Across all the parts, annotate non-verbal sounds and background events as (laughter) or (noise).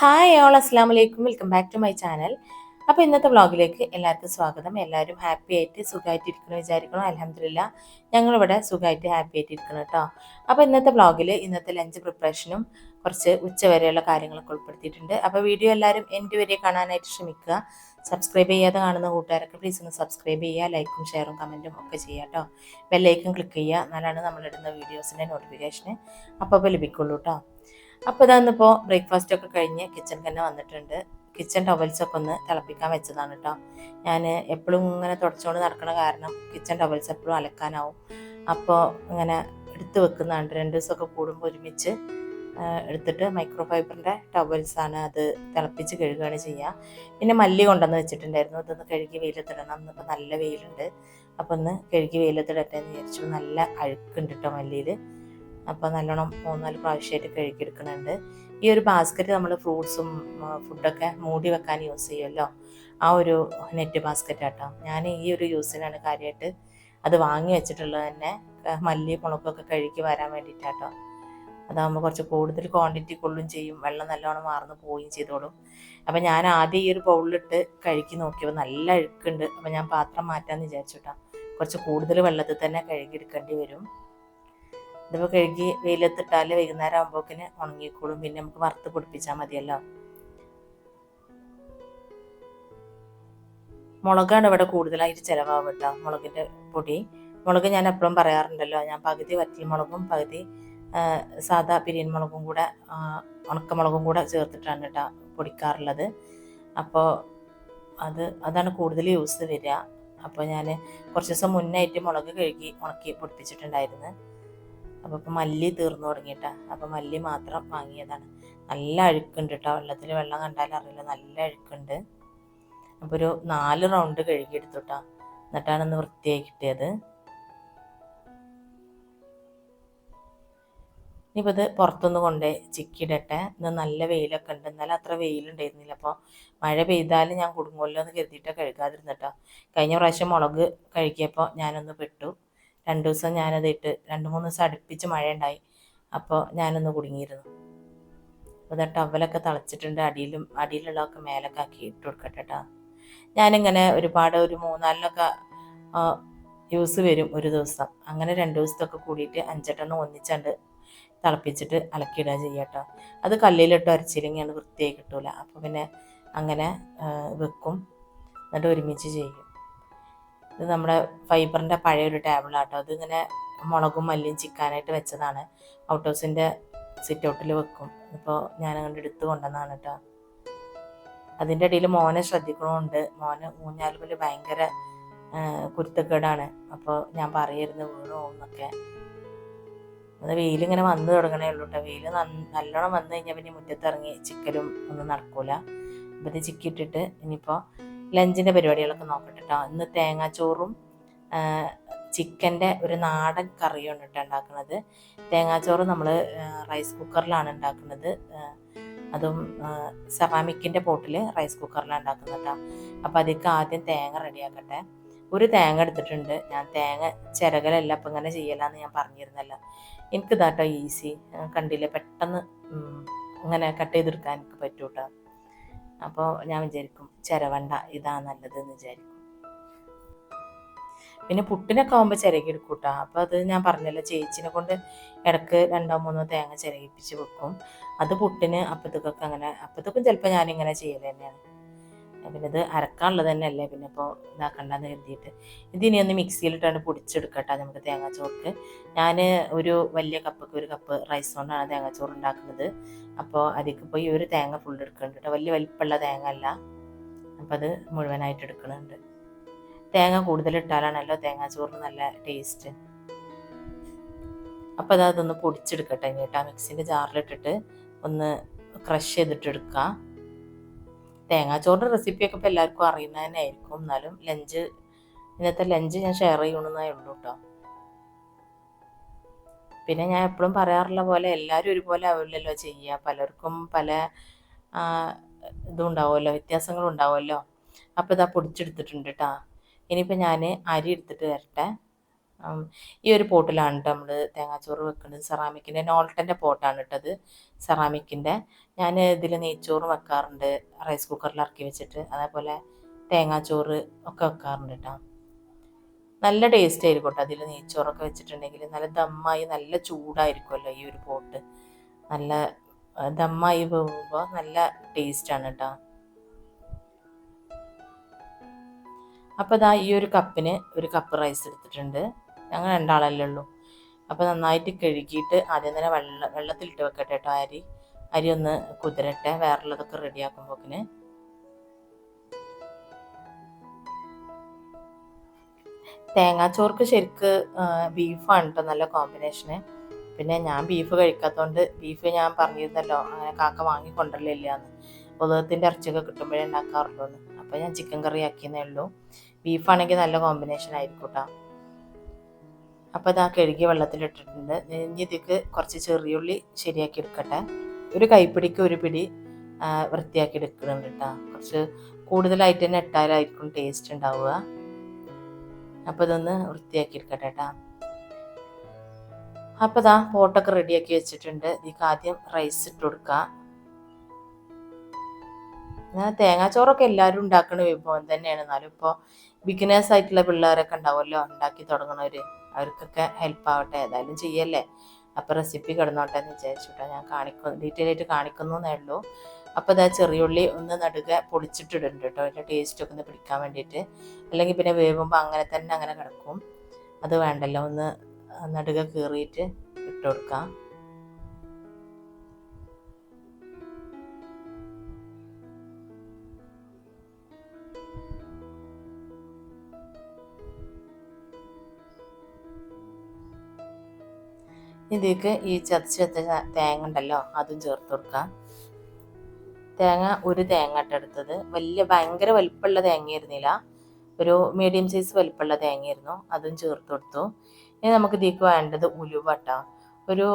Hi all അസ്സാം വലൈക്കും welcome back to my channel അപ്പോൾ ഇന്നത്തെ വ്ളോഗിലേക്ക് എല്ലാവർക്കും സ്വാഗതം. എല്ലാവരും ഹാപ്പി ആയിട്ട് സുഖമായിട്ട് ഇരിക്കണം വിചാരിക്കണം? അലഹമില്ല ഞങ്ങളിവിടെ സുഖമായിട്ട് ഹാപ്പി ആയിട്ട് ഇരിക്കണം കേട്ടോ അപ്പോൾ ഇന്നത്തെ വ്ളോഗിൽ ഇന്നത്തെ ലഞ്ച് പ്രിപ്പറേഷനും കുറച്ച് ഉച്ചവരെയുള്ള കാര്യങ്ങളൊക്കെ ഉൾപ്പെടുത്തിയിട്ടുണ്ട്. അപ്പോൾ വീഡിയോ എല്ലാവരും എന്റെ വരെ കാണാനായിട്ട് ശ്രമിക്കുക. സബ്സ്ക്രൈബ് ചെയ്യാതെ കാണുന്ന കൂട്ടുകാരൊക്കെ പ്ലീസ് ഒന്ന് സബ്സ്ക്രൈബ് ചെയ്യുക ലൈക്കും ഷെയറും കമന്റും ഒക്കെ ചെയ്യുക കേട്ടോ ബെല്ലൈക്കും ക്ലിക്ക് ചെയ്യുക. എന്നാലാണ് നമ്മളിടുന്ന വീഡിയോസിന്റെ നോട്ടിഫിക്കേഷന് അപ്പോൾ ലഭിക്കുള്ളൂ കേട്ടോ അപ്പോൾ ഇതാന്നിപ്പോൾ ബ്രേക്ക്ഫാസ്റ്റ് ഒക്കെ കഴിഞ്ഞ് കിച്ചൺ തന്നെ വന്നിട്ടുണ്ട്. കിച്ചൺ ടവൽസൊക്കെ ഒന്ന് തിളപ്പിക്കാൻ വെച്ചതാണ് കേട്ടോ ഞാൻ എപ്പോഴും ഇങ്ങനെ തുടച്ചുകൊണ്ട് നടക്കണ കാരണം കിച്ചൺ ടവൽസ് എപ്പോഴും അലക്കാനാവും. അപ്പോൾ ഇങ്ങനെ എടുത്ത് വെക്കുന്നതാണ് രണ്ട് ദിവസമൊക്കെ കൂടുമ്പോൾ ഒരുമിച്ച് എടുത്തിട്ട് മൈക്രോ ഫൈബറിന്റെ ടവൽസാണ് അത് തിളപ്പിച്ച് കഴുകുകയാണ് ചെയ്യുക പിന്നെ മല്ലി കൊണ്ടുവന്ന് വെച്ചിട്ടുണ്ടായിരുന്നു. ഇതൊന്ന് കഴുകി വെയിലത്തിടണം. ഇന്നിപ്പോൾ നല്ല വെയിലുണ്ട്. അപ്പോൾ ഒന്ന് കഴുകി വെയിലത്തിടട്ടെ എന്ന് വിചാരിച്ചു. നല്ല അഴുക്കുണ്ട് കേട്ടോ മല്ലിയിൽ അപ്പോൾ നല്ലോണം മൂന്നാൽ പ്രാവശ്യമായിട്ട് കഴുകിയെടുക്കുന്നുണ്ട്. ഈ ഒരു ബാസ്ക്കറ്റ് നമ്മൾ ഫ്രൂട്ട്സും ഫുഡൊക്കെ മൂടി വെക്കാൻ യൂസ് ചെയ്യുമല്ലോ ആ ഒരു നെറ്റ് ബാസ്ക്കറ്റ് ആട്ടോ. ഞാൻ ഈ ഒരു യൂസിനാണ് കാര്യമായിട്ട് അത് വാങ്ങി വെച്ചിട്ടുള്ളത് തന്നെ മല്ലി മുളകൊക്കെ കഴുകി വരാൻ വേണ്ടിയിട്ടാട്ടോ അതാകുമ്പോൾ കുറച്ച് കൂടുതൽ ക്വാണ്ടിറ്റി കൊള്ളും ചെയ്യും. വെള്ളം നല്ലോണം മാർന്ന് പോവുകയും ചെയ്തോളും. അപ്പം ഞാൻ ആദ്യം ഈ ഒരു ബൗളിലിട്ട് കഴുകി നോക്കിയപ്പോൾ നല്ല അഴുക്കുണ്ട്. അപ്പം ഞാൻ പാത്രം മാറ്റാമെന്ന് വിചാരിച്ചു കേട്ടോ കുറച്ച് കൂടുതൽ വെള്ളത്തിൽ തന്നെ കഴുകിയെടുക്കേണ്ടി വരും. ഇതിപ്പോൾ കഴുകി വെയിലത്തിട്ടാൽ വൈകുന്നേരം ആകുമ്പോക്കിന് ഉണങ്ങിക്കോളും. പിന്നെ നമുക്ക് വറുത്ത് പൊടിപ്പിച്ചാൽ മതിയല്ലോ. മുളകാണ് ഇവിടെ കൂടുതലായിട്ട് ചിലവാകും കേട്ടോ മുളകിന്റെ പൊടി. മുളക് ഞാൻ എപ്പോഴും പറയാറുണ്ടല്ലോ ഞാൻ പകുതി വറ്റൽ മുളകും പകുതി സാധാ പിരിയൻ മുളകും കൂടെ ഉണക്കമുളകും കൂടെ ചേർത്തിട്ടാണ് കേട്ടോ പൊടിക്കാറുള്ളത്. അപ്പോൾ അത് അതാണ് കൂടുതൽ യൂസ് വരിക. അപ്പോൾ ഞാൻ കുറച്ച് ദിവസം മുന്നായിട്ട് മുളക് കഴുകി ഉണക്കി പൊടിപ്പിച്ചിട്ടുണ്ടായിരുന്നു. അപ്പോൾ ഇപ്പോൾ മല്ലി തീർന്നു തുടങ്ങിയിട്ടാ. അപ്പോൾ മല്ലി മാത്രം വാങ്ങിയതാണ്. നല്ല അഴുക്കുണ്ട് കേട്ടോ വെള്ളത്തിൽ വെള്ളം കണ്ടാൽ അറിയില്ല. നല്ല അഴുക്കുണ്ട്. അപ്പോൾ ഒരു നാല് റൗണ്ട് കഴുകിയെടുത്തു കേട്ടോ എന്നിട്ടാണ് ഒന്ന് വൃത്തിയായി കിട്ടിയത്. ഇനിയിപ്പോൾ ഇത് പുറത്തുനിന്ന് കൊണ്ടേ ചിക്കിയിടട്ടെ ഇന്ന് നല്ല വെയിലൊക്കെ ഉണ്ട്. എന്നാലും അത്ര വെയിലുണ്ടായിരുന്നില്ല. അപ്പോൾ മഴ പെയ്താലും ഞാൻ കുടുങ്ങുമല്ലോ എന്ന് കരുതിയിട്ടാണ് കഴുകാതിരുന്നിട്ടോ. കഴിഞ്ഞ പ്രാവശ്യം മുളക് കഴുകിയപ്പോൾ ഞാനൊന്ന് പെട്ടു. രണ്ട് ദിവസം ഞാനത് ഇട്ട് രണ്ട് മൂന്ന് ദിവസം അടുപ്പിച്ച് മഴ ഉണ്ടായി അപ്പോൾ ഞാനൊന്ന് കുടുങ്ങിയിരുന്നു. അപ്പോൾ ഇതാ ടവലൊക്കെ തളച്ചിട്ടുണ്ട്. അടിയിലും അടിയിലുള്ളതൊക്കെ മേലൊക്കെ ആക്കി ഇട്ട് കൊടുക്കട്ടെ കേട്ടോ ഞാനിങ്ങനെ ഒരുപാട് ഒരു മൂന്നാലിനൊക്കെ യൂസ് വരും ഒരു ദിവസം. അങ്ങനെ രണ്ട് ദിവസത്തൊക്കെ കൂടിയിട്ട് അഞ്ചെട്ടെണ്ണം ഒന്നിച്ചണ്ട് തിളപ്പിച്ചിട്ട് അലക്കിയിടുക ചെയ്യട്ടോ അത് കല്ലിലിട്ട് അരച്ചില്ലെങ്കിൽ അത് വൃത്തിയായി കിട്ടൂല. അപ്പോൾ പിന്നെ അങ്ങനെ വെക്കും. എന്നിട്ട് ഒരുമിച്ച് ചെയ്യും. ഇത് നമ്മുടെ ഫൈബറിന്റെ പഴയ ഒരു ടേബിളാട്ടോ അതിങ്ങനെ മുളകും മല്ലിയും ചിക്കാനായിട്ട് വെച്ചതാണ്. ഔട്ട് ഹൗസിന്റെ സിറ്റ് ഔട്ടിൽ വെക്കും. ഇപ്പോൾ ഞാൻ അങ്ങോട്ട് എടുത്ത് കൊണ്ടുവന്നതാണ് കേട്ടോ അതിന്റെ ഇടയിൽ മോനെ ശ്രദ്ധിക്കണമുണ്ട് മോന് ഊഞ്ഞാലുമൽ ഭയങ്കര കുരുത്തക്കേടാണ്. അപ്പോൾ ഞാൻ പറയായിരുന്നു വീണു പോകുന്നൊക്കെ അത് വെയിലിങ്ങനെ വന്നു തുടങ്ങണേ ഉള്ളൂ കേട്ടോ വെയിൽ നല്ലോണം വന്നു കഴിഞ്ഞാൽ പിന്നെ മുറ്റത്തിറങ്ങി ചിക്കലും ഒന്നും നടക്കൂല. അപ്പം ഇത് ചിക്കിയിട്ടിട്ട് ഇനിയിപ്പോൾ ലഞ്ചിന്റെ പരിപാടികളൊക്കെ നോക്കട്ടെ കേട്ടോ ഇന്ന് തേങ്ങാച്ചോറും ചിക്കന്റെ ഒരു നാടൻ കറിയാണ് കേട്ടോ ഉണ്ടാക്കുന്നത്. തേങ്ങാച്ചോറ് നമ്മൾ റൈസ് കുക്കറിലാണ് ഉണ്ടാക്കുന്നത്. അതും സെറാമിക്കിന്റെ പോട്ടിൽ റൈസ് കുക്കറിലാണ് ഉണ്ടാക്കുന്നത് കേട്ടോ. അപ്പോൾ അതിലേക്ക് ആദ്യം തേങ്ങ റെഡിയാക്കട്ടെ. ഒരു തേങ്ങ എടുത്തിട്ടുണ്ട്. ഞാൻ തേങ്ങ ചിരകലല്ല അപ്പം ഇങ്ങനെ ചെയ്യലാന്ന് ഞാൻ പറഞ്ഞിരുന്നല്ലോ. എനിക്ക് ഇതാട്ടോ ഈസി. കണ്ടില്ലേ? പെട്ടെന്ന് ഇങ്ങനെ കട്ട് ചെയ്തെടുക്കാൻ എനിക്ക് പറ്റൂട്ടോ. അപ്പോൾ ഞാൻ വിചാരിക്കും ചിരവണ്ട ഇതാ നല്ലത് എന്ന് വിചാരിക്കും. പിന്നെ പുട്ടിനൊക്കെ ആകുമ്പോൾ ചിരകി എടുക്കും കേട്ടോ അപ്പോൾ അത് ഞാൻ പറഞ്ഞല്ലോ ചേച്ചിനെ കൊണ്ട് ഇടയ്ക്ക് രണ്ടോ മൂന്നോ തേങ്ങ ചിരകിപ്പിച്ച് വെക്കും. അത് പുട്ടിന് അപ്പത്തേക്കൊക്കെ അങ്ങനെ അപ്പത്തേക്കും ചിലപ്പോൾ ഞാനിങ്ങനെ ചെയ്യൽ തന്നെയാണ്. പിന്നെ ഇത് അരക്കാനുള്ളത് തന്നെയല്ലേ? പിന്നെ ഇപ്പോൾ ഇതാക്കണ്ടെന്ന് കരുതിയിട്ട്. ഇതിനി ഒന്ന് മിക്സിയിലിട്ടാണ് പൊടിച്ചെടുക്കട്ടെ നമുക്ക് തേങ്ങാച്ചോർക്ക്. ഞാൻ ഒരു വലിയ കപ്പൊക്കെ ഒരു കപ്പ് റൈസ് കൊണ്ടാണ് തേങ്ങാച്ചോറ് ഉണ്ടാക്കുന്നത്. അപ്പോൾ അതിലേക്ക് പോയി ഒരു തേങ്ങ ഫുൾ എടുക്കുന്നുണ്ട് കേട്ടോ വലിയ വലിപ്പമുള്ള തേങ്ങ അല്ല അപ്പോൾ അത് മുഴുവനായിട്ട് എടുക്കുന്നുണ്ട് തേങ്ങ കൂടുതലിട്ടാലാണല്ലോ തേങ്ങാച്ചോറിന് നല്ല ടേസ്റ്റ്. അപ്പോൾ അത് അതൊന്ന് പൊടിച്ചെടുക്കട്ടെ കേട്ടോ മിക്സിന്റെ ജാറിലിട്ടിട്ട് ഒന്ന് ക്രഷ് ചെയ്തിട്ട് എടുക്കുക തേങ്ങാച്ചോറിന്റെ റെസിപ്പിയൊക്കെ ഇപ്പോൾ എല്ലാവർക്കും അറിയുന്നത് തന്നെ ആയിരിക്കും എന്നാലും ലഞ്ച് ഇന്നത്തെ ലഞ്ച് ഞാൻ ഷെയർ ചെയ്യണമെന്നേ ഉള്ളൂ കേട്ടോ പിന്നെ ഞാൻ എപ്പോഴും പറയാറുള്ള പോലെ എല്ലാവരും ഒരുപോലെ ആവില്ലല്ലോ ചെയ്യുക. പലർക്കും പല ഇതും ഉണ്ടാവുമല്ലോ വ്യത്യാസങ്ങളും അപ്പോൾ ഇതാ പൊടിച്ചെടുത്തിട്ടുണ്ട് കേട്ടോ ഇനിയിപ്പോൾ ഞാൻ അരി എടുത്തിട്ട് വരട്ടെ. ഈ ഒരു പോട്ടിലാണ് കേട്ടോ നമ്മൾ തേങ്ങാച്ചോറ് വെക്കുന്നത് സെറാമിക്കിന്റെ. നോൾട്ടന്റെ പോട്ടാണ് ഇട്ടത് സെറാമിക്കിന്റെ. ഞാൻ ഇതിൽ നെയ്ച്ചോറ് വെക്കാറുണ്ട് റൈസ് കുക്കറിൽ ഇറക്കി വെച്ചിട്ട്. അതേപോലെ തേങ്ങാച്ചോറ് ഒക്കെ വെക്കാറുണ്ട് കേട്ടോ നല്ല ടേസ്റ്റ് ആയിരിക്കും കേട്ടോ അതിൽ നെയ്ച്ചോറൊക്കെ വെച്ചിട്ടുണ്ടെങ്കിൽ നല്ല ദമ്മായി നല്ല ചൂടായിരിക്കുമല്ലോ ഈ ഒരു പോട്ട്. നല്ല ദമ്മായി പോകുമ്പോൾ നല്ല ടേസ്റ്റാണ് കേട്ടോ അപ്പോൾ ഇതാ ഈ ഒരു കപ്പിന് ഒരു കപ്പ് റൈസ് എടുത്തിട്ടുണ്ട്. ഞങ്ങൾ രണ്ടാളല്ലേ ഉള്ളൂ. അപ്പോൾ നന്നായിട്ട് കഴുകിയിട്ട് ആദ്യം തന്നെ വെള്ള വെള്ളത്തിലിട്ട് വെക്കട്ടെ കേട്ടോ അരി. അരി ഒന്ന് കുതിരട്ടെ വേറുള്ളതൊക്കെ റെഡിയാക്കുമ്പോക്കിന് തേങ്ങാച്ചോർക്ക് ശരിക്ക് ബീഫാണ് കേട്ടോ നല്ല കോമ്പിനേഷന് പിന്നെ ഞാൻ ബീഫ് കഴിക്കാത്തതുകൊണ്ട് ബീഫ് ഞാൻ പറഞ്ഞിരുന്നല്ലോ അങ്ങനെ കാക്ക വാങ്ങി കൊണ്ടുവരലില്ല എന്ന് ഉദകത്തിന്റെ ഇറച്ചിയൊക്കെ കിട്ടുമ്പോഴേ ഉണ്ടാക്കാറുള്ളൂ എന്ന് അപ്പോൾ ഞാൻ ചിക്കൻ കറി ആക്കിയെന്നേ ഉള്ളൂ. ബീഫാണെങ്കിൽ നല്ല കോമ്പിനേഷൻ ആയിരിക്കും കേട്ടോ അപ്പോൾ ഇതാ കഴുകിയ വെള്ളത്തിലിട്ടിട്ടുണ്ട്. നെഞ്ഞിതിക്ക് കുറച്ച് ചെറിയുള്ളി ശരിയാക്കി എടുക്കട്ടെ. ഒരു കൈപ്പിടിക്ക് ഒരു പിടി വൃത്തിയാക്കി എടുക്കുന്നുണ്ട് കേട്ടോ. കുറച്ച് കൂടുതലായിട്ട് തന്നെ ഇട്ടാലായിരിക്കും ടേസ്റ്റ് ഉണ്ടാവുക. അപ്പോൾ ഇതൊന്ന് വൃത്തിയാക്കി എടുക്കട്ടെ കേട്ടോ. അപ്പോൾ ഇതാ പോട്ടൊക്കെ റെഡിയാക്കി വെച്ചിട്ടുണ്ട്. ഇതിക്ക് ആദ്യം റൈസ് ഇട്ട് കൊടുക്കുക തേങ്ങാച്ചോറൊക്കെ എല്ലാവരും ഉണ്ടാക്കുന്ന വിഭവം തന്നെയാണ്. എന്നാലും ഇപ്പോൾ ബിഗിനേഴ്സ് ആയിട്ടുള്ള പിള്ളേരൊക്കെ ഉണ്ടാവുമല്ലോ. ഉണ്ടാക്കി തുടങ്ങണവർ അവർക്കൊക്കെ ഹെൽപ്പ് ആവട്ടെ ഏതായാലും ചെയ്യല്ലേ? അപ്പോൾ റെസിപ്പി കിടന്നോട്ടെ എന്ന് വിചാരിച്ചിട്ടോ ഞാൻ കാണിക്കുന്നു ഡീറ്റെയിൽ ആയിട്ട് കാണിക്കുന്നു എന്നേ ഉള്ളൂ അപ്പോൾ ഇതാ ചെറിയുള്ളി ഒന്ന് നടുക പൊടിച്ചിട്ടിടുന്നുണ്ട് കേട്ടോ അതിന്റെ ടേസ്റ്റൊക്കെ ഒന്ന് പിടിക്കാൻ വേണ്ടിയിട്ട്. അല്ലെങ്കിൽ പിന്നെ വേവുമ്പോൾ അങ്ങനെ തന്നെ അങ്ങനെ കിടക്കും. അത് വേണ്ടല്ലോ ഒന്ന് നടുക കീറിയിട്ട് ഇട്ട് കൊടുക്കാം. ഇതിലേക്ക് ഈ ചതച്ച് വെച്ച തേങ്ങ ഉണ്ടല്ലോ അതും ചേർത്ത് കൊടുക്കാം. തേങ്ങ ഒരു തേങ്ങ ഇട്ടെടുത്തത് വലിയ ഭയങ്കര വലിപ്പമുള്ള തേങ്ങയായിരുന്നില്ല. ഒരു മീഡിയം സൈസ് വലിപ്പമുള്ള തേങ്ങയായിരുന്നു. അതും ചേർത്ത് കൊടുത്തു. ഇനി നമുക്ക് ഇതിലേക്ക് വേണ്ടത് ഉലുവ കേട്ടോ ഒരു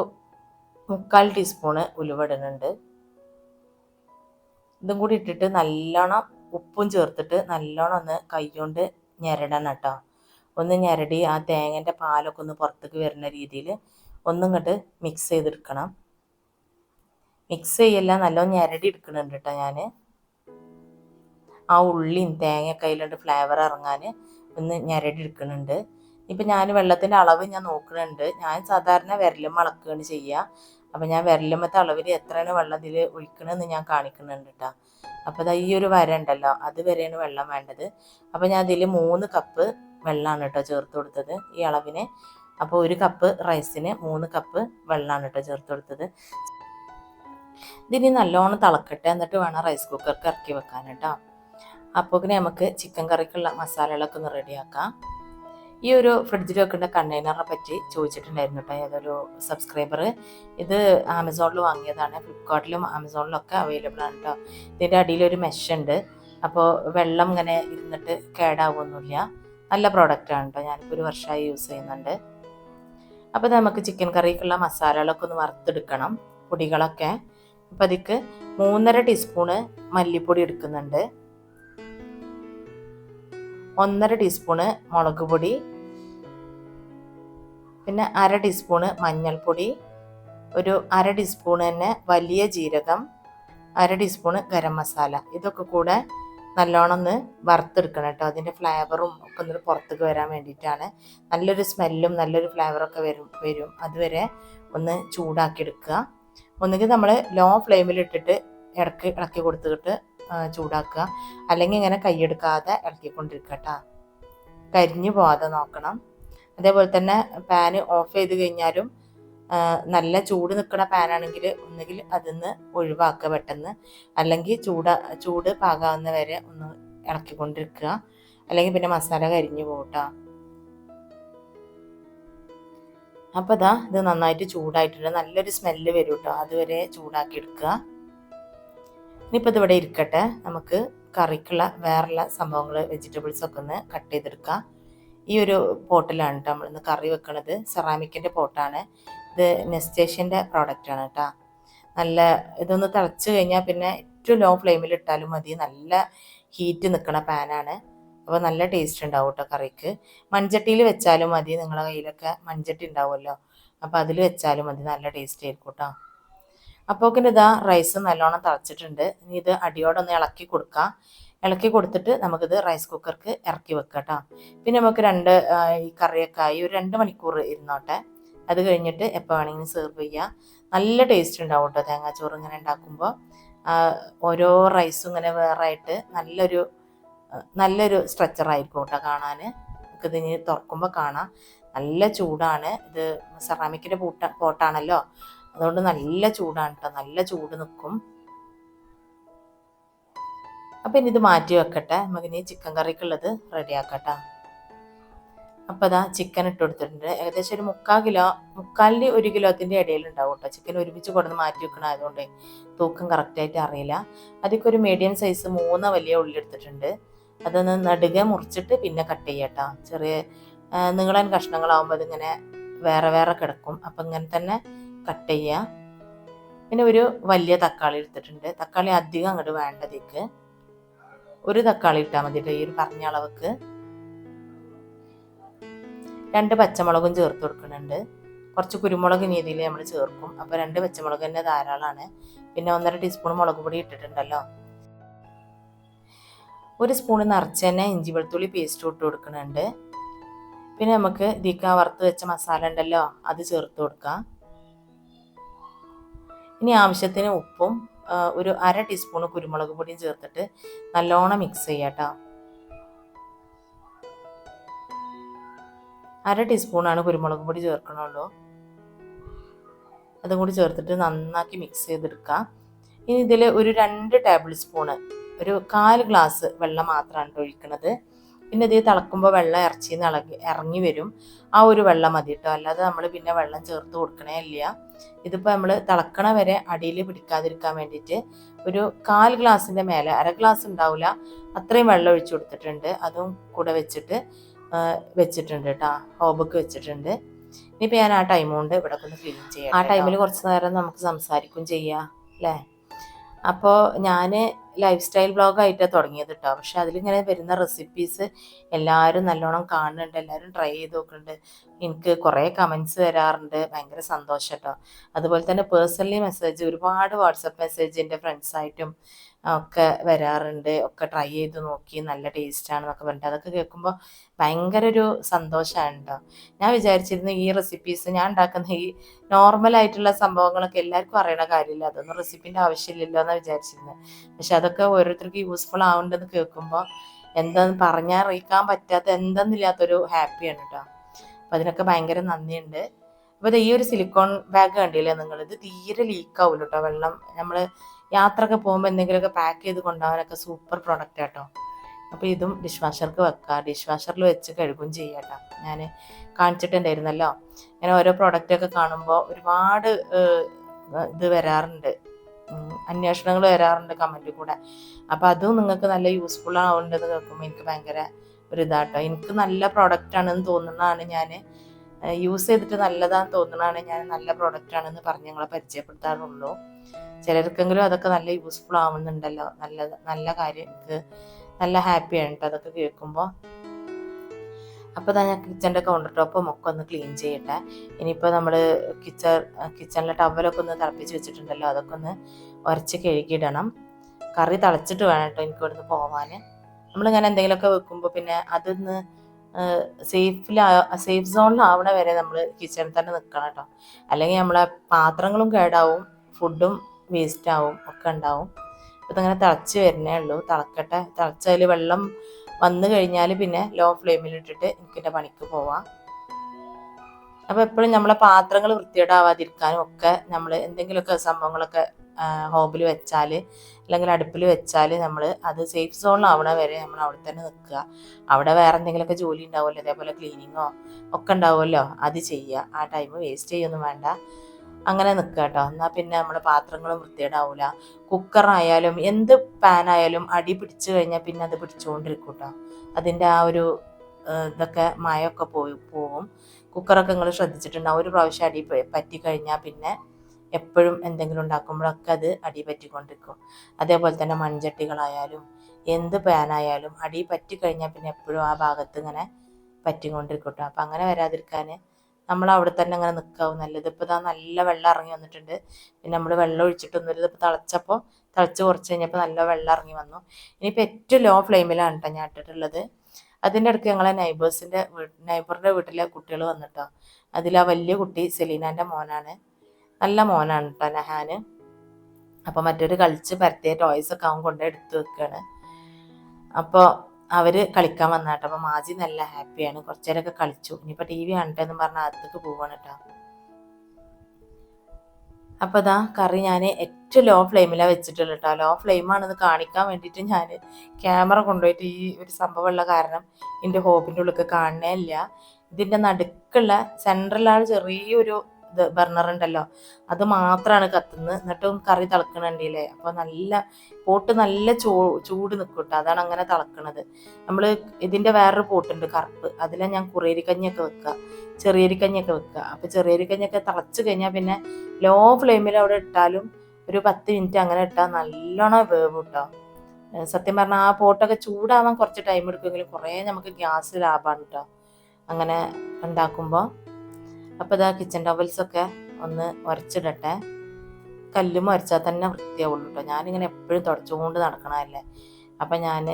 മുക്കാൽ ടീസ്പൂണ് ഉലുവ ഇടുന്നുണ്ട്. ഇതും കൂടി ഇട്ടിട്ട് നല്ലോണം ഉപ്പും ചേർത്തിട്ട് നല്ലോണം ഒന്ന് കൈകൊണ്ട് ഞെരടണം കേട്ടോ. ഒന്ന് ഞെരടി ആ തേങ്ങന്റെ പാലൊക്കെ ഒന്ന് പുറത്തേക്ക് വരുന്ന രീതിയിൽ ഒന്നും ഇങ്ങോട്ട് മിക്സ് ചെയ്തെടുക്കണം. മിക്സ് ചെയ്യല്ല നല്ലോണം ഞരടി എടുക്കുന്നുണ്ട് കേട്ടോ ഞാൻ ആ ഉള്ളിയും തേങ്ങ അതിലുണ്ട് ഫ്ലേവർ ഇറങ്ങാൻ ഒന്ന് ഞരടി എടുക്കുന്നുണ്ട്. ഇപ്പം ഞാൻ വെള്ളത്തിന്റെ അളവ് ഞാൻ നോക്കുന്നുണ്ട്. ഞാൻ സാധാരണ വിരലും അളക്കുകയാണ് ചെയ്യുക അപ്പം ഞാൻ വിരലുമത്തെ അളവിൽ എത്രയാണ് വെള്ളം ഇതിൽ ഒഴിക്കണമെന്ന് ഞാൻ കാണിക്കുന്നുണ്ട് കേട്ടോ അപ്പോൾ അത് ഈ ഒരു വര ഉണ്ടല്ലോ അത് വരെയാണ് വെള്ളം വേണ്ടത്. അപ്പോൾ ഞാൻ ഇതിൽ മൂന്ന് കപ്പ് വെള്ളമാണ് കേട്ടോ ചേർത്ത് കൊടുത്തത്. ഈ അളവിന് അപ്പോൾ ഒരു കപ്പ് റൈസിന് മൂന്ന് കപ്പ് വെള്ളമാണ് കേട്ടോ ചേർത്ത് കൊടുത്തത്. ഇതിനി നല്ലോണം തിളക്കട്ടെ എന്നിട്ട് വേണം റൈസ് കുക്കർക്ക് ഇറക്കി വെക്കാൻ കേട്ടോ. അപ്പോൾ നമുക്ക് ചിക്കൻ കറിക്കുള്ള മസാലകളൊക്കെ ഒന്ന് റെഡിയാക്കാം ഈ ഒരു ഫ്രിഡ്ജിൽ വെക്കേണ്ട കണ്ടെയ്നറിനെ പറ്റി ചോദിച്ചിട്ടുണ്ടായിരുന്നു കേട്ടോ ഏതൊരു സബ്സ്ക്രൈബർ ഇത് ആമസോണിൽ വാങ്ങിയതാണ് ഫ്ലിപ്കാർട്ടിലും ആമസോണിലും ഒക്കെ അവൈലബിൾ ആണ് കേട്ടോ. ഇതിന്റെ അടിയിൽ മെഷ് ഉണ്ട്. അപ്പോൾ വെള്ളം ഇങ്ങനെ ഇരുന്നിട്ട് കേടാവൊന്നുമില്ല. നല്ല പ്രോഡക്റ്റാണ് കേട്ടോ. ഞാനിപ്പോൾ ഒരു വർഷമായി യൂസ് ചെയ്യുന്നുണ്ട്. അപ്പോൾ നമുക്ക് ചിക്കൻ കറിക്കുള്ള മസാലകളൊക്കെ ഒന്ന് വറുത്തെടുക്കണം പൊടികളൊക്കെ. അപ്പം അതിക്ക് മൂന്നര ടീസ്പൂണ് മല്ലിപ്പൊടി എടുക്കുന്നുണ്ട്. ഒന്നര ടീസ്പൂണ് മുളക് പൊടി. പിന്നെ അര ടീസ്പൂണ് മഞ്ഞൾപ്പൊടി. ഒരു അര ടീസ്പൂണ് തന്നെ വലിയ ജീരകം. അര ടീസ്പൂണ് ഗരം മസാല. ഇതൊക്കെ കൂടെ നല്ലോണം ഒന്ന് വറുത്തെടുക്കണം കേട്ടോ. അതിന്റെ ഫ്ലേവറും ഒക്കെ ഒന്ന് പുറത്തേക്ക് വരാൻ വേണ്ടിയിട്ടാണ്. നല്ലൊരു സ്മെല്ലും നല്ലൊരു ഫ്ലേവറൊക്കെ വരും വരും. അതുവരെ ഒന്ന് ചൂടാക്കി എടുക്കുക ഒന്നുകിൽ നമ്മൾ ലോ ഫ്ലെയിമിലിട്ടിട്ട് ഇടയ്ക്ക് ഇളക്കി കൊടുത്തിട്ട് ചൂടാക്കുക. അല്ലെങ്കിൽ ഇങ്ങനെ കൈയെടുക്കാതെ ഇളക്കിക്കൊണ്ടിരിക്കുക കേട്ടോ. കരിഞ്ഞു പോവാതെ നോക്കണം. അതേപോലെ തന്നെ പാന് ഓഫ് ചെയ്ത് കഴിഞ്ഞാലും നല്ല ചൂട് നിൽക്കുന്ന പാനാണെങ്കിൽ ഒന്നുകിൽ അതിന്ന് ഒഴിവാക്കുക പെട്ടെന്ന്. അല്ലെങ്കിൽ ചൂട് ചൂട് പാകാവുന്ന വരെ ഒന്ന് ഇളക്കിക്കൊണ്ടിരിക്കുക. അല്ലെങ്കിൽ പിന്നെ മസാല കരിഞ്ഞു പോകട്ടോ അപ്പോൾ ഇതാ ഇത് നന്നായിട്ട് ചൂടായിട്ടുണ്ട്. നല്ലൊരു സ്മെല്ല് വരും കേട്ടോ അതുവരെ ചൂടാക്കി എടുക്കുക. ഇനിയിപ്പോൾ ഇതിവിടെ ഇരിക്കട്ടെ. നമുക്ക് കറിക്കുള്ള വേറുള്ള സംഭവങ്ങൾ വെജിറ്റബിൾസ് ഒക്കെ ഒന്ന് കട്ട് ചെയ്തെടുക്കുക ഈ ഒരു പോട്ടിലാണ് കേട്ടോ നമ്മളിന്ന് കറി വെക്കുന്നത് സെറാമിക്കിന്റെ പോട്ടാണ്. ഇത് നെസ്റ്റേഷ്യന്റെ പ്രോഡക്റ്റാണ് കേട്ടോ. നല്ല ഇതൊന്ന് തിളച്ച് കഴിഞ്ഞാൽ പിന്നെ ഏറ്റവും ലോ ഫ്ലെയിമിൽ ഇട്ടാലും മതി. നല്ല ഹീറ്റ് നിൽക്കണ പാനാണ് അപ്പോൾ നല്ല ടേസ്റ്റ് ഉണ്ടാവും കേട്ടോ കറിക്ക്. മൺചട്ടിയിൽ വെച്ചാലും മതി. നിങ്ങളുടെ കയ്യിലൊക്കെ മൺചട്ടി ഉണ്ടാവുമല്ലോ. അപ്പോൾ അതിൽ വെച്ചാലും മതി. നല്ല ടേസ്റ്റ് ആയിരിക്കും കേട്ടോ അപ്പോൾ പിന്നെ ഇതാ റൈസ് നല്ലോണം തിളച്ചിട്ടുണ്ട്. ഇനി ഇത് അടിയോടൊന്ന് ഇളക്കി കൊടുക്കാം. ഇളക്കി കൊടുത്തിട്ട് നമുക്കിത് റൈസ് കുക്കർക്ക് ഇറക്കി വെക്കാം കേട്ടോ പിന്നെ നമുക്ക് രണ്ട് ഈ കറിയൊക്കെ ആയി ഒരു രണ്ട് മണിക്കൂർ ഇരുന്നോട്ടെ. അത് കഴിഞ്ഞിട്ട് എപ്പോൾ വേണമെങ്കിലും സെർവ് ചെയ്യാം. നല്ല ടേസ്റ്റ് ഉണ്ടാവും കേട്ടോ തേങ്ങാച്ചോറ് ഇങ്ങനെ ഉണ്ടാക്കുമ്പോൾ ഓരോ റൈസും ഇങ്ങനെ വേറെ ആയിട്ട് നല്ലൊരു നല്ലൊരു സ്ട്രക്ചർ ആയിരിക്കും കേട്ടോ കാണാൻ നമുക്കിത് ഇനി തുറക്കുമ്പോൾ കാണാം. നല്ല ചൂടാണ്. ഇത് സെറാമിക്കിന്റെ പൂട്ട പോട്ടാണല്ലോ. അതുകൊണ്ട് നല്ല ചൂടാണ് കേട്ടോ നല്ല ചൂട് നിൽക്കും അപ്പം ഇനി ഇത് മാറ്റി വെക്കട്ടെ. നമുക്ക് ഇനി ചിക്കൻ കറിക്കുള്ളത് റെഡി ആക്കട്ടെ അപ്പോൾ അതാ ചിക്കൻ ഇട്ട് കൊടുത്തിട്ടുണ്ട്. ഏകദേശം ഒരു മുക്കാൽ കിലോ മുക്കാലിന്റെ ഒരു കിലോത്തിന്റെ ഇടയിൽ ഉണ്ടാവും കേട്ടോ ചിക്കൻ ഒരുമിച്ച് കൊടുന്ന് മാറ്റി വെക്കണം ആയതുകൊണ്ട് തൂക്കം കറക്റ്റായിട്ട് അറിയില്ല. അതൊക്കെ ഒരു മീഡിയം സൈസ് മൂന്ന് വലിയ ഉള്ളി എടുത്തിട്ടുണ്ട്. അതൊന്ന് നടുക മുറിച്ചിട്ട് പിന്നെ കട്ട് ചെയ്യട്ടോ ചെറിയ നീളൻ കഷ്ണങ്ങളാവുമ്പോൾ അതിങ്ങനെ വേറെ വേറെ കിടക്കും. അപ്പം ഇങ്ങനെ തന്നെ കട്ട് ചെയ്യുക പിന്നെ ഒരു വലിയ തക്കാളി എടുത്തിട്ടുണ്ട്. തക്കാളി അധികം അങ്ങോട്ട് വേണ്ടതേക്ക് ഒരു തക്കാളി ഇട്ടാൽ മതി ഈ ഒരു പറഞ്ഞ അളവക്ക്. രണ്ട് പച്ചമുളകും ചേർത്ത് കൊടുക്കുന്നുണ്ട്. കുറച്ച് കുരുമുളക് രീതിയിൽ നമ്മൾ ചേർക്കും. അപ്പോൾ രണ്ട് പച്ചമുളക് തന്നെ ധാരാളമാണ്. പിന്നെ ഒന്നര ടീസ്പൂൺ മുളക് പൊടി ഇട്ടിട്ടുണ്ടല്ലോ. ഒരു സ്പൂൺ നിറച്ച് തന്നെ ഇഞ്ചി വെളുത്തുള്ളി പേസ്റ്റ് ഇട്ട് കൊടുക്കുന്നുണ്ട്. പിന്നെ നമുക്ക് ഇതിക്ക വറുത്ത് വെച്ച മസാല ഉണ്ടല്ലോ അത് ചേർത്ത് കൊടുക്കാം. ഇനി ആവശ്യത്തിന് ഉപ്പും ഒരു അര ടീസ്പൂൺ കുരുമുളക് പൊടിയും ചേർത്തിട്ട് നല്ലോണം മിക്സ് ചെയ്യാം കേട്ടോ. അര ടീസ്പൂണാണ് കുരുമുളക് പൊടി ചേർക്കണുള്ളൂ. അതും കൂടി ചേർത്തിട്ട് നന്നാക്കി മിക്സ് ചെയ്തെടുക്കാം. ഇനി ഇതിൽ ഒരു രണ്ട് ടേബിൾ സ്പൂണ് ഒരു കാൽ ഗ്ലാസ് വെള്ളം മാത്രമാണ് ഒഴിക്കുന്നത് പിന്നെ ഇത് തിളക്കുമ്പോൾ വെള്ളം ഇറച്ചിന്ന് ഇളകി ഇറങ്ങി വരും. ആ ഒരു വെള്ളം മതി കേട്ടോ അല്ലാതെ നമ്മൾ പിന്നെ വെള്ളം ചേർത്ത് കൊടുക്കണേ ഇല്ല. ഇതിപ്പോൾ നമ്മൾ തിളക്കണ വരെ അടിയിൽ പിടിക്കാതിരിക്കാൻ വേണ്ടിയിട്ട് ഒരു കാൽ ഗ്ലാസിന്റെ മേലെ അര ഗ്ലാസ് ഉണ്ടാവില്ല അത്രയും വെള്ളം ഒഴിച്ചു കൊടുത്തിട്ടുണ്ട്. അതും കൂടെ വെച്ചിട്ട് വെച്ചിട്ടുണ്ട് കേട്ടോ ഹോബക്ക് വെച്ചിട്ടുണ്ട്. ഇനിയിപ്പോൾ ഞാൻ ആ ടൈം കൊണ്ട് ഇവിടെ ഒന്ന് ക്ലീൻ ചെയ്യാം ആ ടൈമിൽ കുറച്ച് നേരം നമുക്ക് സംസാരിക്കും ചെയ്യാം അല്ലേ? അപ്പോൾ ഞാൻ ലൈഫ് സ്റ്റൈൽ ബ്ലോഗായിട്ടാണ് തുടങ്ങിയത് കേട്ടോ പക്ഷെ അതിലിങ്ങനെ വരുന്ന റെസിപ്പീസ് എല്ലാവരും നല്ലോണം കാണുന്നുണ്ട് എല്ലാവരും ട്രൈ ചെയ്ത് നോക്കുന്നുണ്ട്. എനിക്ക് കുറേ കമൻസ് വരാറുണ്ട് ഭയങ്കര സന്തോഷം കേട്ടോ അതുപോലെ തന്നെ പേഴ്സണലി മെസ്സേജ് ഒരുപാട് വാട്സപ്പ് മെസ്സേജ് എന്റെ ഫ്രണ്ട്സായിട്ടും ഒക്കെ വരാറുണ്ട്. ഒക്കെ ട്രൈ ചെയ്ത് നോക്കി നല്ല ടേസ്റ്റ് ആണെന്നൊക്കെ പറഞ്ഞിട്ട്. അതൊക്കെ കേൾക്കുമ്പോൾ ഭയങ്കര ഒരു സന്തോഷമാണ് കേട്ടോ ഞാൻ വിചാരിച്ചിരുന്നു ഈ റെസിപ്പീസ് ഞാൻ ഉണ്ടാക്കുന്ന ഈ നോർമൽ ആയിട്ടുള്ള സംഭവങ്ങളൊക്കെ എല്ലാവർക്കും അറിയണ കാര്യമില്ല. അതൊന്നും റെസിപ്പിന്റെ ആവശ്യമില്ലല്ലോ എന്നാണ് വിചാരിച്ചിരുന്നത് പക്ഷെ അതൊക്കെ ഓരോരുത്തർക്ക് യൂസ്ഫുൾ ആവുന്നുണ്ടെന്ന് കേൾക്കുമ്പോൾ എന്താന്ന് പറഞ്ഞാൽ അറിയിക്കാൻ പറ്റാത്ത എന്തെന്നില്ലാത്തൊരു ഹാപ്പിയാണ് കേട്ടോ അപ്പം അതിനൊക്കെ ഭയങ്കര നന്ദിയുണ്ട്. അപ്പോൾ ഈ ഒരു സിലിക്കോൺ ബാഗ് കണ്ടില്ലേ നിങ്ങൾ ഇത് തീരെ ലീക്ക് ആവില്ല കേട്ടോ വെള്ളം നമ്മൾ യാത്രയൊക്കെ പോകുമ്പോൾ എന്തെങ്കിലുമൊക്കെ പാക്ക് ചെയ്ത് കൊണ്ടുപോകാനൊക്കെ സൂപ്പർ പ്രൊഡക്റ്റ് കേട്ടോ അപ്പോൾ ഇതും ഡിഷ് വാഷർക്ക് വെക്കുക ഡിഷ് വാഷറിൽ വെച്ച് കഴുകും ചെയ്യാം ഞാൻ കാണിച്ചിട്ടുണ്ടായിരുന്നല്ലോ. ഇങ്ങനെ ഓരോ പ്രൊഡക്റ്റൊക്കെ കാണുമ്പോൾ ഒരുപാട് ഇത് വരാറുണ്ട്. അന്വേഷണങ്ങൾ വരാറുണ്ട് കമന്റിൽ കൂടെ. അപ്പോൾ അതും നിങ്ങൾക്ക് നല്ല യൂസ്ഫുൾ ആവുന്നുണ്ടെന്ന് കേൾക്കുമ്പോൾ എനിക്ക് ഭയങ്കര ഒരു ഇതാട്ടോ എനിക്ക് നല്ല പ്രോഡക്റ്റ് ആണെന്ന് തോന്നുന്നതാണ് ഞാൻ യൂസ് ചെയ്തിട്ട് നല്ലതാന്ന് തോന്നുന്നതാണ് ഞാൻ നല്ല പ്രോഡക്റ്റ് ആണെന്ന് പറഞ്ഞ് ഞങ്ങളെ പരിചയപ്പെടുത്താറുള്ളൂ. ചിലർക്കെങ്കിലും അതൊക്കെ നല്ല യൂസ്ഫുൾ ആവുന്നുണ്ടല്ലോ. നല്ല നല്ല കാര്യം നല്ല ഹാപ്പിയാണ് കേട്ടോ അതൊക്കെ കേൾക്കുമ്പോൾ അപ്പോൾ തന്നെ ഞാൻ കിച്ചന്റെ കൗണ്ടർ ടോപ്പും ഒക്കെ ഒന്ന് ക്ലീൻ ചെയ്യട്ടെ. ഇനിയിപ്പോൾ നമ്മൾ കിച്ചൺ കിച്ചണിലെ ടവലൊക്കെ ഒന്ന് തിളപ്പിച്ച് വെച്ചിട്ടുണ്ടല്ലോ അതൊക്കെ ഒന്ന് ഉരച്ച് കഴുകിയിടണം. കറി തിളച്ചിട്ട് വേണം കേട്ടോ എനിക്ക് ഇവിടുന്ന് പോവാൻ നമ്മളിങ്ങനെ എന്തെങ്കിലുമൊക്കെ വെക്കുമ്പോൾ പിന്നെ അതൊന്ന് സേഫിൽ സേഫ് സോണിലാവണ വരെ നമ്മൾ കിച്ചണിൽ തന്നെ നിൽക്കണം കേട്ടോ അല്ലെങ്കിൽ നമ്മളെ പാത്രങ്ങളും കേടാവും ഫുഡും വേസ്റ്റ് ആവും ഒക്കെ ഉണ്ടാവും. അപ്പോൾ ഇതിങ്ങനെ തിളച്ച് വരുന്നേ ഉള്ളൂ. തിളക്കട്ടെ. തിളച്ചതിൽ വെള്ളം വന്നു കഴിഞ്ഞാൽ പിന്നെ ലോ ഫ്ലെയിമിൽ ഇട്ടിട്ട് എനിക്ക് എന്റെ പണിക്ക് പോവാം. അപ്പോൾ എപ്പോഴും നമ്മളെ പാത്രങ്ങൾ വൃത്തികേടാവാതിരിക്കാനും ഒക്കെ നമ്മൾ എന്തെങ്കിലുമൊക്കെ സംഭവങ്ങളൊക്കെ ഹോബിൽ വെച്ചാൽ അല്ലെങ്കിൽ അടുപ്പിൽ വെച്ചാൽ നമ്മൾ അത് സേഫ് സോണിലാവണ വരെ നമ്മൾ അവിടെ തന്നെ നിൽക്കുക അവിടെ വേറെ എന്തെങ്കിലുമൊക്കെ ജോലി ഉണ്ടാവുമല്ലോ അതേപോലെ ക്ലീനിങ്ങോ ഒക്കെ ഉണ്ടാവുമല്ലോ അത് ചെയ്യുക. ആ ടൈം വേസ്റ്റ് ചെയ്യൊന്നും വേണ്ട. അങ്ങനെ നിൽക്കുക കേട്ടോ. എന്നാൽ പിന്നെ നമ്മുടെ പാത്രങ്ങളും വൃത്തികേടാവില്ല കുക്കറായാലും എന്ത് പാനായാലും അടി പിടിച്ചു കഴിഞ്ഞാൽ പിന്നെ അത് പിടിച്ചുകൊണ്ടിരിക്കും കേട്ടോ. അതിന്റെ ആ ഒരു ഇതൊക്കെ മയമൊക്കെ പോയി പോവും. കുക്കറൊക്കെ നിങ്ങൾ ശ്രദ്ധിച്ചിട്ടുണ്ടാവും. ഒരു പ്രാവശ്യം അടി പറ്റിക്കഴിഞ്ഞാൽ പിന്നെ എപ്പോഴും എന്തെങ്കിലും ഉണ്ടാക്കുമ്പോഴൊക്കെ അത് അടി പറ്റിക്കൊണ്ടിരിക്കും. അതേപോലെ തന്നെ മൺചട്ടികളായാലും എന്ത് പാനായാലും അടി പറ്റി കഴിഞ്ഞാൽ പിന്നെ എപ്പോഴും ആ ഭാഗത്ത് ഇങ്ങനെ പറ്റിക്കൊണ്ടിരിക്കും കേട്ടോ അപ്പം അങ്ങനെ വരാതിരിക്കാൻ നമ്മൾ അവിടെ തന്നെ അങ്ങനെ നിൽക്കാവും നല്ലത് ഇപ്പോൾ ഇതാ നല്ല വെള്ളം ഇറങ്ങി വന്നിട്ടുണ്ട്. പിന്നെ നമ്മൾ വെള്ളം ഒഴിച്ചിട്ടൊന്നുമില്ല ഇതിപ്പോൾ തിളച്ചപ്പോൾ തിളച്ച് കുറച്ച് കഴിഞ്ഞപ്പോൾ നല്ല വെള്ളം ഇറങ്ങി വന്നു. ഇനിയിപ്പോൾ ഏറ്റവും ലോ ഫ്ലെയിമിലാണ് കേട്ടോ ഞാൻ ഇട്ടിട്ടുള്ളത്. അതിന്റെ ഇടയ്ക്ക് ഞങ്ങളെ നൈബേഴ്സിന്റെ നൈബറിന്റെ വീട്ടിലെ കുട്ടികൾ വന്നിട്ടോ അതിൽ ആ വലിയ കുട്ടി സെലീനാന്റെ മോനാണ്. നല്ല മോനാണ് കേട്ടോ നഹാന്. അപ്പോൾ മറ്റൊരു കളിച്ച് പരത്തിയ ടോയ്സ് ഒക്കെ അവൻ കൊണ്ട് എടുത്ത് വെക്കുകയാണ് അപ്പോൾ അവർ കളിക്കാൻ വന്നാട്ടോ അപ്പോൾ മാജി നല്ല ഹാപ്പിയാണ് കുറച്ചു നേരമൊക്കെ കളിച്ചു. ഇനിയിപ്പോൾ ടി വി കാണട്ടെ എന്ന് പറഞ്ഞാൽ അകത്തേക്ക് പോവാണ് കേട്ടോ അപ്പോൾ ഇതാ കറി ഞാൻ ഏറ്റവും ലോ ഫ്ലെയിമിലാണ് വെച്ചിട്ടുള്ളത് കേട്ടോ ലോ ഫ്ലെയിമാണെന്ന് കാണിക്കാൻ വേണ്ടിയിട്ട് ഞാൻ ക്യാമറ കൊണ്ടുപോയിട്ട് ഈ ഒരു സംഭവമുള്ള കാരണം എന്റെ ഹോബിന്റെ ഉള്ളിൽ കാണണേ ഇല്ല. ഇതിന്റെ നടുക്കുള്ള സെൻട്രലാണ് ചെറിയൊരു ഇത് ബർണർ ഉണ്ടല്ലോ അത് മാത്രമാണ് കത്തുന്നത്. എന്നിട്ടും കറി തിളക്കണുണ്ടല്ലേ അപ്പോൾ നല്ല പോട്ട് നല്ല ചൂ ചൂട് നിൽക്കും അതാണ് അങ്ങനെ തിളക്കണത്. നമ്മൾ ഇതിന്റെ വേറൊരു പോട്ടുണ്ട് കറുപ്പ്. അതിലാണ് ഞാൻ കുറേരിക്കഞ്ഞൊക്കെ വെക്കുക ചെറിയരിക്കഞ്ഞൊക്കെ വെക്കുക അപ്പോൾ ചെറിയരിക്കഞ്ഞൊക്കെ തിളച്ച് കഴിഞ്ഞാൽ പിന്നെ ലോ ഫ്ലെയിമിൽ അവിടെ ഇട്ടാലും ഒരു പത്ത് മിനിറ്റ് അങ്ങനെ ഇട്ടാൽ നല്ലോണം വേവ് കിട്ടാം സത്യം പറഞ്ഞാൽ ആ പോട്ടൊക്കെ ചൂടാവാൻ കുറച്ച് ടൈം എടുക്കുമെങ്കിലും കുറേ നമുക്ക് ഗ്യാസ് ലാഭമാണ് കേട്ടോ അങ്ങനെ ഉണ്ടാക്കുമ്പോൾ അപ്പോൾ ഇതാ കിച്ചൺ ടവൽസൊക്കെ ഒന്ന് ഉരച്ചിടട്ടെ കല്ലും ഉരച്ചാൽ തന്നെ വൃത്തിയാവുള്ളൂ കേട്ടോ ഞാനിങ്ങനെ എപ്പോഴും തുടച്ചുകൊണ്ട് നടക്കണമല്ലേ അപ്പം ഞാൻ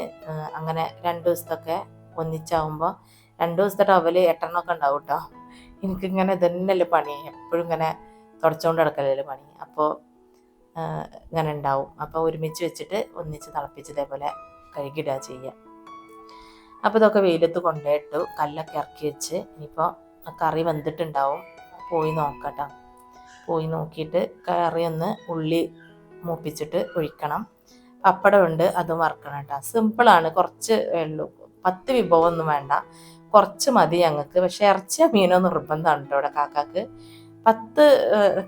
അങ്ങനെ രണ്ട് ദിവസത്തൊക്കെ ഒന്നിച്ചാവുമ്പോൾ രണ്ട് ദിവസത്തെ ടവൽ എട്ടെണ്ണമൊക്കെ ഉണ്ടാവും കേട്ടോ എനിക്കിങ്ങനെ ഇതന്നെയല്ലേ പണി. എപ്പോഴും ഇങ്ങനെ തുടച്ചുകൊണ്ട് നടക്കലല്ലേ പണി. അപ്പോൾ ഇങ്ങനെ ഉണ്ടാവും. അപ്പോൾ ഒരുമിച്ച് വെച്ചിട്ട് ഒന്നിച്ച് തിളപ്പിച്ച് ഇതേപോലെ കഴുകിടുക ചെയ്യുക അപ്പോൾ ഇതൊക്കെ വെയിലത്ത് കൊണ്ടുപോയിട്ടു കല്ലൊക്കെ ഇറക്കി വെച്ച് ഇനിയിപ്പോൾ കറി വെന്തിട്ടുണ്ടാവും. പോയി നോക്കട്ടോ. പോയി നോക്കിയിട്ട് കറി ഒന്ന് ഉള്ളി മൂപ്പിച്ചിട്ട് ഒഴിക്കണം. പപ്പടമുണ്ട് അതും വറക്കണം കേട്ടോ സിമ്പിളാണ് കുറച്ച് ഉള്ളൂ. പത്ത് വിഭവമൊന്നും വേണ്ട. കുറച്ച് മതി ഞങ്ങൾക്ക്. പക്ഷേ ഇറച്ചിയ മീനോ നിർബന്ധമാണ് കേട്ടോ ഇവിടെ കാക്കാക്ക്. പത്ത്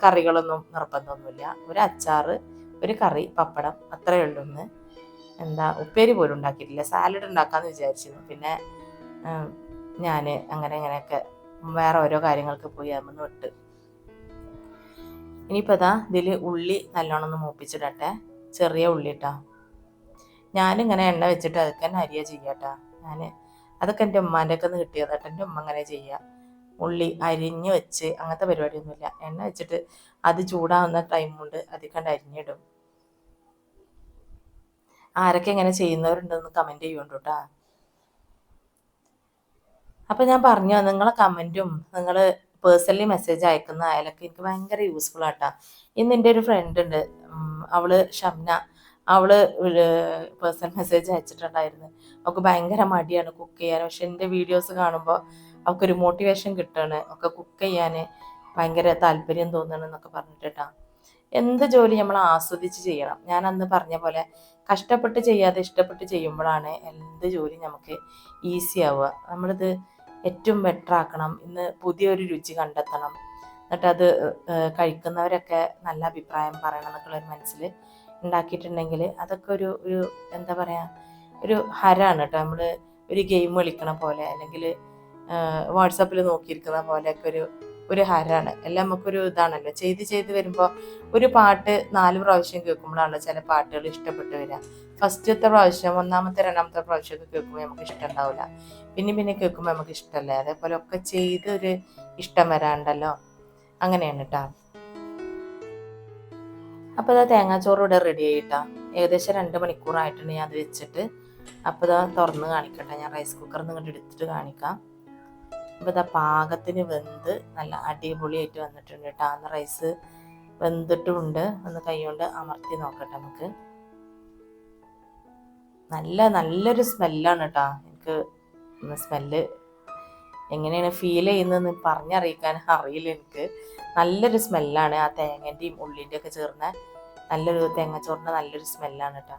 കറികളൊന്നും നിർബന്ധമൊന്നുമില്ല. ഒരു അച്ചാറ് ഒരു കറി പപ്പടം അത്രയേ ഉള്ളൂ ഒന്ന് എന്താ ഉപ്പേരി പോലും ഉണ്ടാക്കിയിട്ടില്ല. സാലഡ് ഉണ്ടാക്കാമെന്ന് വിചാരിച്ചിരുന്നു. പിന്നെ ഞാൻ അങ്ങനെ അങ്ങനെയൊക്കെ വേറെ ഓരോ കാര്യങ്ങൾക്ക് പോയി അമ്മന്ന് വിട്ട്. ഇനിയിപ്പോൾ ഇതാ ഇതിൽ ഉള്ളി നല്ലോണം ഒന്ന് മൂപ്പിച്ചിടട്ടെ. ചെറിയ ഉള്ളി ഇട്ടാ ഞാനിങ്ങനെ എണ്ണ വെച്ചിട്ട് അതൊക്കെ തന്നെ അരിയ ചെയ്യാട്ടാ ഞാൻ അതൊക്കെ എന്റെ ഉമ്മാന്റെ ഒക്കെ ഒന്ന് കിട്ടിയതാട്ടോ എന്റെ ഉമ്മ അങ്ങനെ ചെയ്യുക ഉള്ളി അരിഞ്ഞ് വെച്ച് അങ്ങനത്തെ പരിപാടിയൊന്നുമില്ല. എണ്ണ വെച്ചിട്ട് അത് ചൂടാവുന്ന ടൈം കൊണ്ട് അതിൽ കണ്ട് അരിഞ്ഞിടും. ആരൊക്കെ എങ്ങനെ ചെയ്യുന്നവരുണ്ടെന്ന് കമന്റ് ചെയ്യുന്നുണ്ട് കേട്ടോ അപ്പം ഞാൻ പറഞ്ഞു നിങ്ങളെ കമന്റും നിങ്ങൾ പേഴ്സണലി മെസ്സേജ് അയക്കുന്ന അയാളൊക്കെ എനിക്ക് ഭയങ്കര യൂസ്ഫുൾ ആട്ടാ. ഇന്ന് എന്റെ ഒരു ഫ്രണ്ട് ഉണ്ട് അവൾ ഷംന. അവൾ പേഴ്സണൽ മെസ്സേജ് അയച്ചിട്ടുണ്ടായിരുന്നു. അവൾക്ക് ഭയങ്കര മടിയാണ് കുക്ക് ചെയ്യാൻ. പക്ഷെ എന്റെ വീഡിയോസ് കാണുമ്പോൾ അവൾക്കൊരു മോട്ടിവേഷൻ കിട്ടുകയാണ് ഒക്കെ കുക്ക് ചെയ്യാൻ ഭയങ്കര താല്പര്യം തോന്നണം എന്നൊക്കെ പറഞ്ഞിട്ടാ. എന്ത് ജോലി നമ്മൾ ആസ്വദിച്ച് ചെയ്യണം. ഞാൻ അന്ന് പറഞ്ഞ പോലെ കഷ്ടപ്പെട്ട് ചെയ്യാതെ ഇഷ്ടപ്പെട്ട് ചെയ്യുമ്പോഴാണ് എന്ത് ജോലി നമുക്ക് ഈസി ആവുക. നമ്മളിത് ഏറ്റവും ബെറ്റർ ആക്കണം. ഇന്ന് പുതിയൊരു രുചി കണ്ടെത്തണം. എന്നിട്ട് അത് കഴിക്കുന്നവരൊക്കെ നല്ല അഭിപ്രായം പറയണം എന്നൊക്കെയുള്ളൊരു മനസ്സിൽ ഉണ്ടാക്കിയിട്ടുണ്ടെങ്കിൽ അതൊക്കെ ഒരു ഒരു എന്താ പറയുക ഒരു ഹരാണ് കേട്ടോ. നമ്മൾ ഒരു ഗെയിം കളിക്കണ പോലെ അല്ലെങ്കിൽ വാട്സപ്പിൽ നോക്കിയിരിക്കുന്ന പോലെയൊക്കെ ഒരു ഒരു ഹരാണ് എല്ലാം നമുക്കൊരു ഇതാണല്ലോ. ചെയ്ത് ചെയ്ത് വരുമ്പോൾ ഒരു പാട്ട് നാല് പ്രാവശ്യം കേൾക്കുമ്പോഴാണല്ലോ ചില പാട്ടുകൾ ഇഷ്ടപ്പെട്ട് വരിക. ഫസ്റ്റത്തെ പ്രാവശ്യം ഒന്നാമത്തെ രണ്ടാമത്തെ പ്രാവശ്യം ഒക്കെ കേൾക്കുമ്പോൾ നമുക്ക് ഇഷ്ടമുണ്ടാവില്ല പിന്നെ പിന്നെ കേൾക്കുമ്പോൾ നമുക്ക് ഇഷ്ടമല്ല. അതേപോലെ ഒക്കെ ചെയ്ത് ഒരു ഇഷ്ടം വരാണ്ടല്ലോ. അങ്ങനെയാണ് കേട്ടോ അപ്പോൾ ഇതാ തേങ്ങാച്ചോറ് ഇവിടെ റെഡി ആയിട്ടാ. ഏകദേശം രണ്ട് മണിക്കൂറായിട്ടുണ്ട് ഞാൻ അത് വെച്ചിട്ട്. അപ്പോൾ ഇതാ തുറന്ന് കാണിക്കട്ടെ. ഞാൻ റൈസ് കുക്കറിൽ നിന്ന് എടുത്തിട്ട് കാണിക്കാം. അപ്പോൾ പാകത്തിന് വെന്ത് നല്ല അടിപൊളിയായിട്ട് വന്നിട്ടുണ്ട് കേട്ടോ അന്ന് റൈസ് വെന്തിട്ടുമുണ്ട്. ഒന്ന് കൈകൊണ്ട് അമർത്തി നോക്കട്ടെ നമുക്ക്. നല്ല നല്ലൊരു സ്മെല്ലാണ് കേട്ടോ എനിക്ക് സ്മെല്ല് എങ്ങനെയാണ് ഫീൽ ചെയ്യുന്നതെന്ന് പറഞ്ഞറിയിക്കാൻ അറിയില്ല എനിക്ക്. നല്ലൊരു സ്മെല്ലാണ് ആ തേങ്ങന്റെയും ഉള്ളിന്റെ ഒക്കെ ചേർന്ന നല്ലൊരു തേങ്ങച്ചോറിന്റെ നല്ലൊരു സ്മെല്ലാണ് കേട്ടോ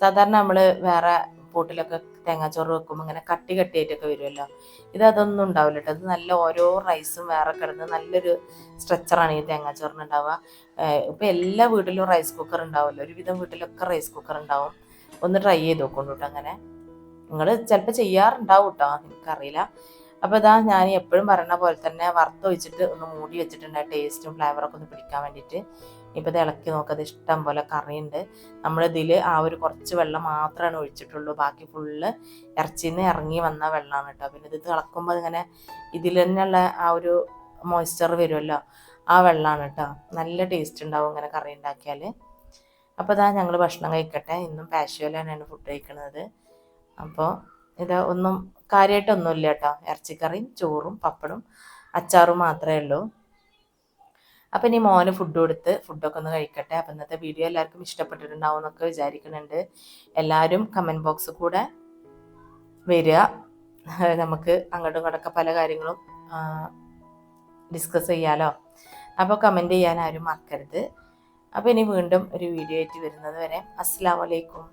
സാധാരണ നമ്മൾ വേറെ പോട്ടിലൊക്കെ തേങ്ങാച്ചോറ് വെക്കും ഇങ്ങനെ കട്ടി കട്ടിയായിട്ടൊക്കെ വരുമല്ലോ ഇത് അതൊന്നും ഉണ്ടാവില്ല കേട്ടോ ഇത് നല്ല ഓരോ റൈസും വേറെ കിടന്ന് നല്ലൊരു സ്ട്രെച്ചറാണ് ഈ തേങ്ങാച്ചോറിന് ഉണ്ടാവുക. ഇപ്പം എല്ലാ വീട്ടിലും റൈസ് കുക്കർ ഉണ്ടാവുമല്ലോ. ഒരുവിധം വീട്ടിലൊക്കെ റൈസ് കുക്കർ ഉണ്ടാവും. ഒന്ന് ട്രൈ ചെയ്ത് നോക്കൊണ്ടു കേട്ടോ അങ്ങനെ. നിങ്ങൾ ചിലപ്പോൾ ചെയ്യാറുണ്ടാവും കേട്ടോ എനിക്കറിയില്ല. അപ്പോൾ ഇതാ ഞാൻ എപ്പോഴും പറയുന്ന പോലെ തന്നെ വറുത്ത് വെച്ചിട്ട് ഒന്ന് മൂടി വെച്ചിട്ടുണ്ട്. ടേസ്റ്റും ഫ്ലേവറൊക്കെ ഒന്ന് പിടിക്കാൻ വേണ്ടിയിട്ട്. ഇപ്പോൾ ഇളക്കി നോക്കത് ഇഷ്ടം പോലെ കറിയുണ്ട്. നമ്മളിതിൽ ആ ഒരു കുറച്ച് വെള്ളം മാത്രമാണ് ഒഴിച്ചിട്ടുള്ളൂ. ബാക്കി ഫുള്ള് ഇറച്ചിയിൽ നിന്ന് ഇറങ്ങി വന്ന വെള്ളമാണ് കേട്ടോ. പിന്നെ ഇത് തിളക്കുമ്പോൾ ഇങ്ങനെ ഇതിൽ തന്നെയുള്ള ആ ഒരു മോയ്സ്ചർ വരുമല്ലോ ആ വെള്ളമാണ് കേട്ടോ. നല്ല ടേസ്റ്റ് ഉണ്ടാവും ഇങ്ങനെ കറി ഉണ്ടാക്കിയാൽ അപ്പോൾ ഇതാ ഞങ്ങൾ ഭക്ഷണം കഴിക്കട്ടെ. ഇന്നും പാഷ്യോലാണ് ഫുഡ് കഴിക്കുന്നത് അപ്പോൾ ഇത് ഒന്നും കാര്യമായിട്ടൊന്നുമില്ല കേട്ടോ. ഇറച്ചിക്കറിയും ചോറും പപ്പടും അച്ചാറും മാത്രമേ ഉള്ളൂ. അപ്പം ഇനി മോന് ഫുഡ് കൊടുത്ത് ഫുഡൊക്കെ ഒന്ന് കഴിക്കട്ടെ. അപ്പം ഇന്നത്തെ വീഡിയോ എല്ലാവർക്കും ഇഷ്ടപ്പെട്ടിട്ടുണ്ടാവും എന്നൊക്കെ വിചാരിക്കുന്നുണ്ട്. എല്ലാവരും കമന്റ് ബോക്സ് കൂടെ വരിക. (laughs) നമുക്ക് അങ്ങോട്ടും ഇങ്ങോട്ടൊക്കെ പല കാര്യങ്ങളും ഡിസ്കസ് ചെയ്യാലോ? അപ്പോൾ കമന്റ് ചെയ്യാൻ ആരും മറക്കരുത്. അപ്പോൾ ഇനി വീണ്ടും ഒരു വീഡിയോ ആയിട്ട് വരുന്നത് വരെ. അസ്സാം വലൈക്കും